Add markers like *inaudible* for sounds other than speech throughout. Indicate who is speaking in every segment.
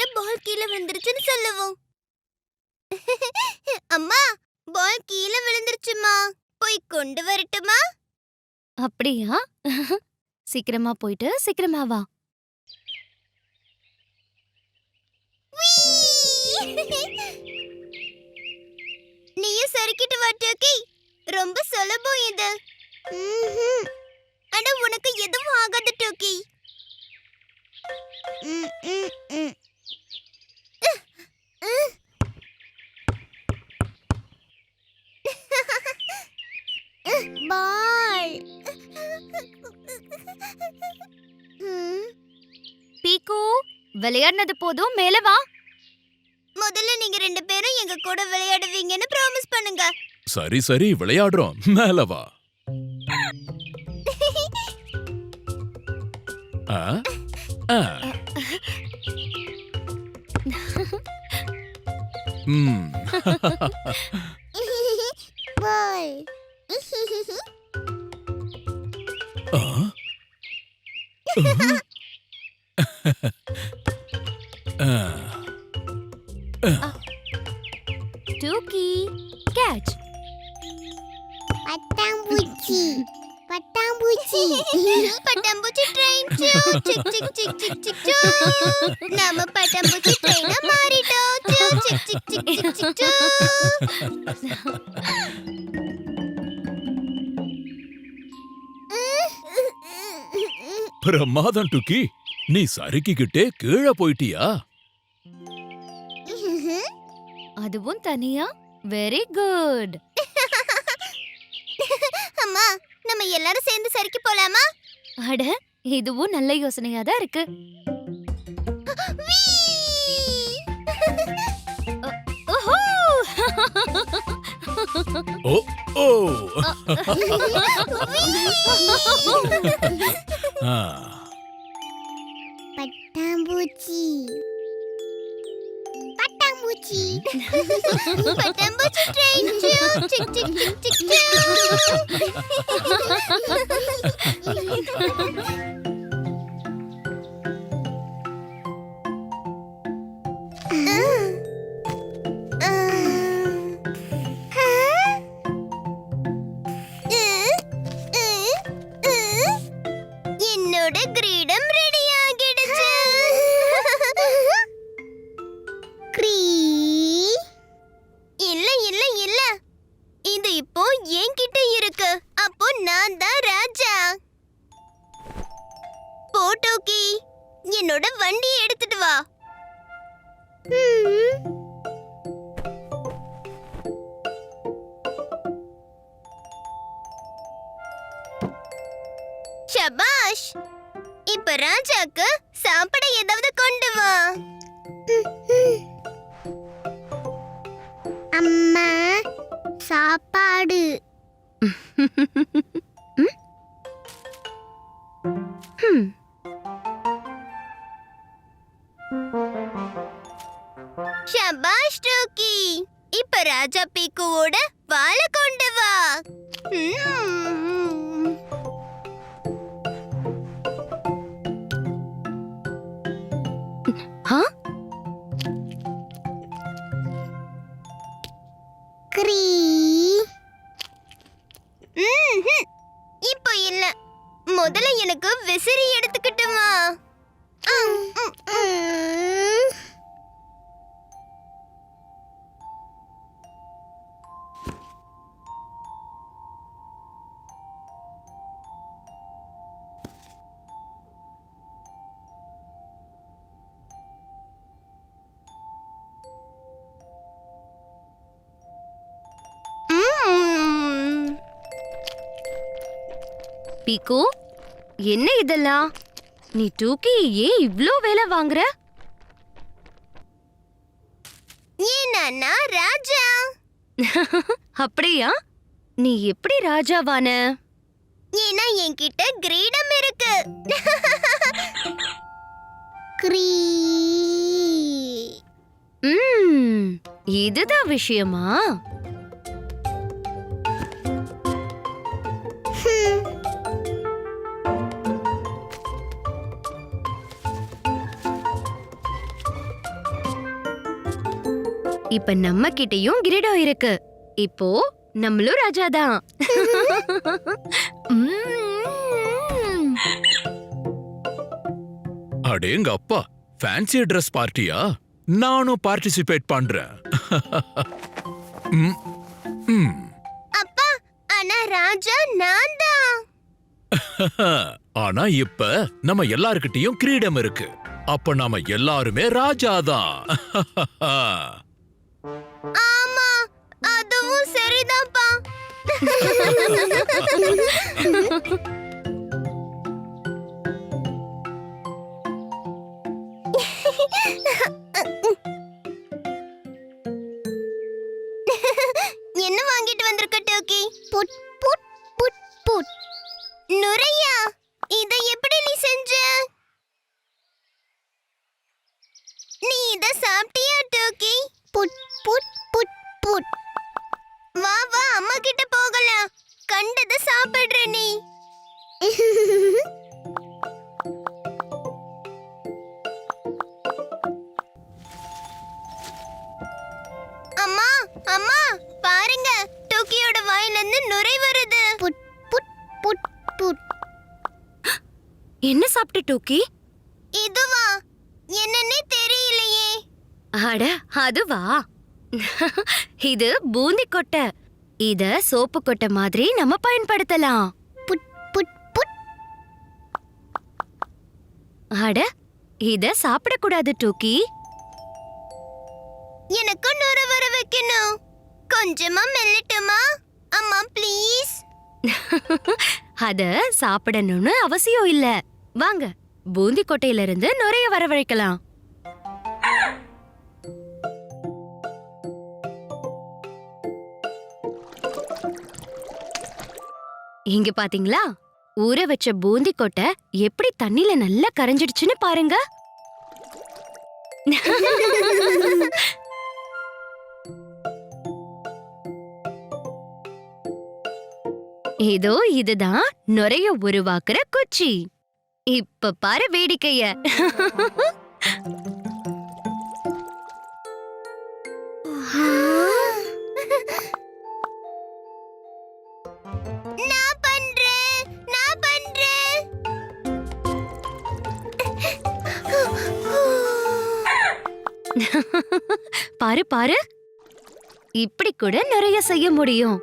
Speaker 1: கிட்ட பால் கீழே விழுந்துருச்சுன்னு சொல்லுவோம். *laughs* அம்மா பால் கீழே விழுந்துருச்சுமா? போய் கொண்டு வரட்டுமா?
Speaker 2: அப்படியா? *laughs* சீக்கிரமா போயிட்டு சீக்கிரமா வா. *laughs*
Speaker 1: நீயும் சறுக்கிட்டு வா டோக்கி. ரொம்ப சுலபம் இது. ஆனா உனக்கு எதுவும் ஆகாது டோக்கி.
Speaker 3: ம், ம்.
Speaker 2: விளையாடினது போதும் மேல வா
Speaker 1: முதல்ல நீங்க ரெண்டு பேரும் எங்க கூட விளையாடுவீங்கன்னு ப்ராமிஸ் பண்ணுங்க
Speaker 4: சரி சரி விளையாடுறோம் மேல வா ஆ? ஆ. ம், ஆ? ஆ. *laughs*
Speaker 2: டூக்கி கேட்ச்
Speaker 3: பட்டாம்பூச்சி. பட்டாம்பூச்சி. *laughs*
Speaker 1: பட்டாம்பூச்சி ட்ரெயின் சிக் சிக் சிக் சிக் சிக் சூ. நாம பட்டாம்பூச்சி ட்ரெயினா மாறிட்டோம். சூ, சிக் சிக் சிக் சிக் சிக் சூ.
Speaker 4: பிரமாதம் டுக்கி. நீ சறுக்கிக்கிட்டே கீழே போயிட்டியா?
Speaker 2: அதுவும் தனியா? வெரி குட் *laughs*
Speaker 1: அம்மா நம்ம எல்லாரும் சேர்ந்து சறுக்கி போலாமா?
Speaker 2: அட இதுவும் நல்ல யோசனையா தான் இருக்கு. ஓஹோ *laughs*
Speaker 4: ஓ ஓ. *laughs* ஆ.
Speaker 3: பட்டாம்பூச்சி. பட்டாம்பூச்சி
Speaker 1: பட்டாம்பூச்சி ட்ரெயின் சூ, சிக் சிக் சிக் சிக் சூ. என்னோட என்னோட வண்டியை எடுத்துட்டு வா. ஷபாஷ் இப்ப ராஜாக்கு சாப்பிட ஏதாவது கொண்டு வா.
Speaker 3: அம்மா சாப்பாடு. *laughs*
Speaker 1: ராஜா பீக்குவோட வாழ கொண்டு வா.
Speaker 3: க்ரீ.
Speaker 2: பீக்கு? என்ன இதெல்லாம்? நீ டூக்கி ஏன் இவ்ளோ வேலை வாங்குற?
Speaker 1: ஏன்னா ராஜா? *laughs*
Speaker 2: அப்படியா? நீ எப்படி ராஜாவான?
Speaker 1: ஏன்னா என்கிட்ட கிரீடம் இருக்கு. *laughs*
Speaker 3: க்ரீ.
Speaker 2: இதுதான் விஷயமா? இப்ப நம்ம கிட்டயும் கிரீடம் இருக்கு. இப்போ நம்மளும் ராஜாதான் உம்.
Speaker 4: அடேங்க அப்பா ஃபேன்சி ட்ரெஸ் பார்ட்டியா நானும் பார்ட்டிசிபேட் பண்றேன்.
Speaker 1: அப்பா ஆனா ராஜா நான் தான்.
Speaker 4: ஆனா இப்ப நம்ம எல்லார்கிட்டயும் கிரீடம் இருக்கு. அப்ப நாம எல்லாருமே ராஜாதான்
Speaker 1: ஆமா சரிதான்ப்பா. என்ன வாங்கிட்டு வந்திருக்க டோக்கி?
Speaker 3: புட் புட் புட் புட்.
Speaker 1: நுரையா இத எப்படி நீ செஞ்ச? நீ இத சாப்பிட்டியா டோக்கி?
Speaker 3: புட் புட் புட் புட்.
Speaker 1: அம்மா கிட்ட போகலாம். கண்டது சாப்பிடுற நீ. அம்மா அம்மா பாருங்க டோக்கியோட வாயில இருந்து நுரை வருது.
Speaker 3: புட் புட் புட் புட்.
Speaker 2: என்ன சாப்பிட்ட டூக்கி?
Speaker 1: இதுவா? என்னன்னே தெரியலையே.
Speaker 2: அட அதுவா? இது பூந்தி கொட்டை. இத சோப்பு கொட்டை மாதிரி நம்ம பயன்படுத்தலாம்.
Speaker 3: புட் புட் புட்.
Speaker 2: அட இத சாப்பிடக்கூடாது டூக்கி.
Speaker 1: எனக்கு நுரை வர வைக்கணும். கொஞ்சமா மெல்லட்டுமா? அம்மா ப்ளீஸ். *laughs*
Speaker 2: அத சாப்பிடணும்னு அவசியம் இல்ல. வாங்க பூந்தி கொட்டையில இருந்து நுரைய வரவழைக்கலாம். இங்க பாத்தீங்களா? ஊற வச்ச பூந்தி கொட்டை எப்படி தண்ணில நல்லா கரைஞ்சிடுச்சுன்னு பாருங்க. ஏதோ இதுதான் நுரைய உருவாக்குற குச்சி. இப்ப பாரு வேடிக்கைய.
Speaker 1: No!
Speaker 2: பாரு பாரு. இப்படி கூட நிறைய செய்ய முடியும்.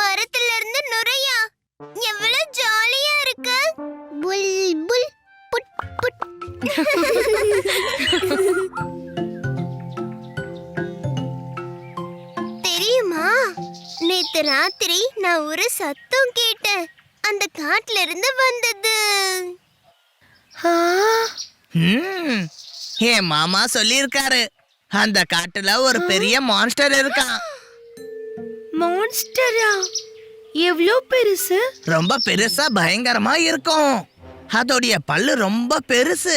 Speaker 1: மரத்துல இருந்து நுரையா? எவ்வளவு ஜாலியா இருக்கு.
Speaker 3: புல் புல் புட் புட்.
Speaker 1: நேத்து ராத்திரி நான் ஒரு சத்தம் கேட்டேன். அந்த காட்டுல இருந்து வந்தது
Speaker 5: என் மாமா சொல்லியிருக்காரு. அந்த காட்டுல ஒரு பெரிய மான்ஸ்டர் இருக்கான்
Speaker 6: மான்ஸ்டரா எவ்வளோ பெருசு?
Speaker 5: ரொம்ப பெருசா பயங்கரமா இருக்கும். அதோடைய பல்லு ரொம்ப பெருசு.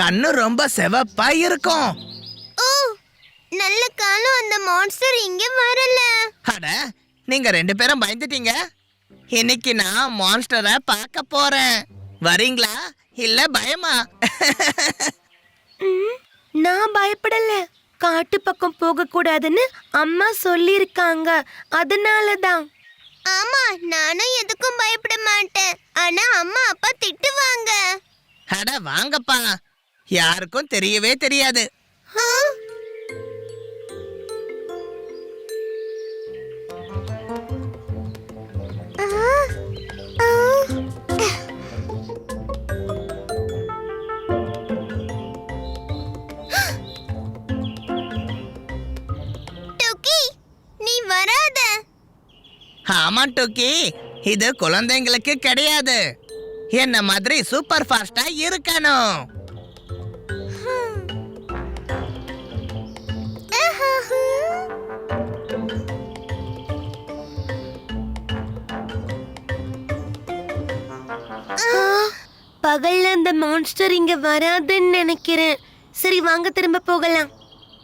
Speaker 5: கண்ணு ரொம்ப செவப்பா இருக்கும்.
Speaker 1: ஓ நல்ல காலம் அந்த மான்ஸ்டர் இங்க வரல.
Speaker 5: அட நீங்க ரெண்டு பேரும் பயந்துட்டீங்க? இன்னைக்கு நான் மான்ஸ்டரை பார்க்க போறேன். வரீங்களா? இல்ல பயமா?
Speaker 6: நான் பயப்படல. காட்டு பக்கம் போக கூடாதுன்னு அம்மா சொல்லியிருக்காங்க. அதனால தான்
Speaker 1: ஆமா நானும் எதுக்கும் பயப்பட மாட்டேன். ஆனா அம்மா அப்பா திட்டுவாங்க.
Speaker 5: அட வாங்கப்பா. யாருக்கும் தெரியவே தெரியாது.
Speaker 1: டோக்கி
Speaker 5: இது குழந்தைங்களுக்கு கிடையாது. என்ன மாதிரி சூப்பர் ஃபாஸ்டா இருக்கணும்.
Speaker 6: பகல்ல அந்த மான்ஸ்டர் இங்க வராதுன்னு நினைக்கிறேன். சரி வாங்க திரும்ப போகலாம்.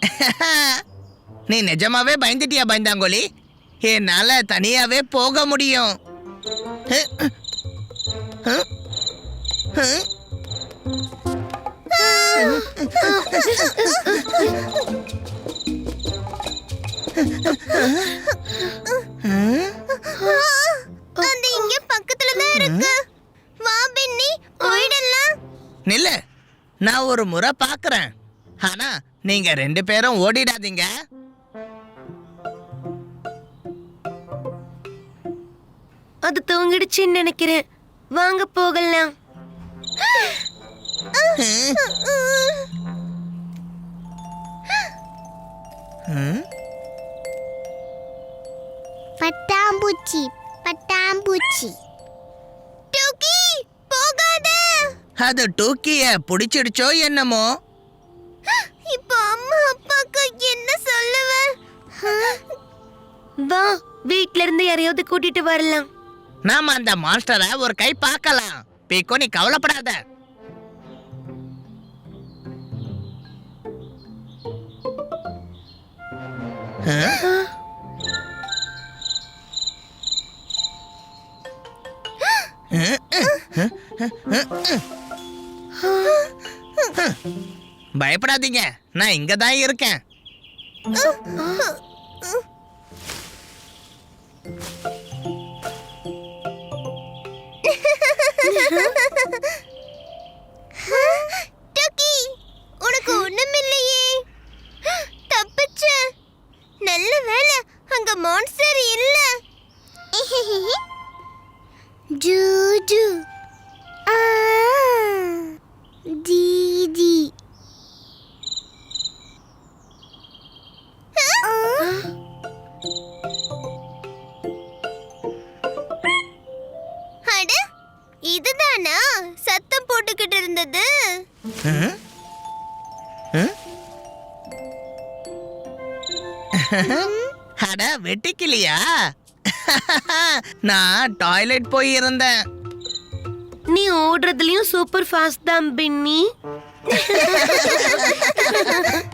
Speaker 6: *laughs*
Speaker 5: நீ நிஜமாவே பயந்துட்டியா பயந்தாங்கோலி? என்னால தனியாவே போக முடியும்.
Speaker 1: அது இங்க பக்கத்துல தான் இருக்கு. வா பென்னி போயிடலாம்.
Speaker 5: நில்லு நான் ஒரு முறை பார்க்கறேன் ஆனா நீங்க ரெண்டு பேரும் ஓடிடாதீங்க.
Speaker 6: அது தூங்கிடுச்சுன்னு நினைக்கிறேன். வாங்க போகலாம்.
Speaker 3: பட்டாம்பூச்சி பட்டாம்பூச்சி.
Speaker 1: டூக்கி போகாத.
Speaker 5: அது டூக்கிய பிடிச்சிடுச்சோ என்னமோ?
Speaker 1: இப்போ அம்மா அப்பாக்கு என்ன சொல்லுவேன்
Speaker 6: வா வீட்ல இருந்து யாரையாவது கூட்டிட்டு வரலாம்.
Speaker 5: நாம அந்த மாஸ்டரை ஒரு கை பார்க்கலாம். பீக்கோ நீ கவலைப்படாத? பயப்படாதீங்க. நான் இங்க தான் இருக்கேன்.
Speaker 1: மான்ஸ்டர் இல்ல
Speaker 3: ஜூஜு. ஜீஜி
Speaker 1: இதுதானா? சத்தம் போட்டுக்கிட்டு இருந்தது.
Speaker 5: ம்? அட வெட்டிக்கலையா? *laughs* நான் டாய்லெட் போய் இருந்தேன்
Speaker 6: நீ ஓடுறதுலயும் சூப்பர் ஃபாஸ்ட் தான் பின்னி. *laughs*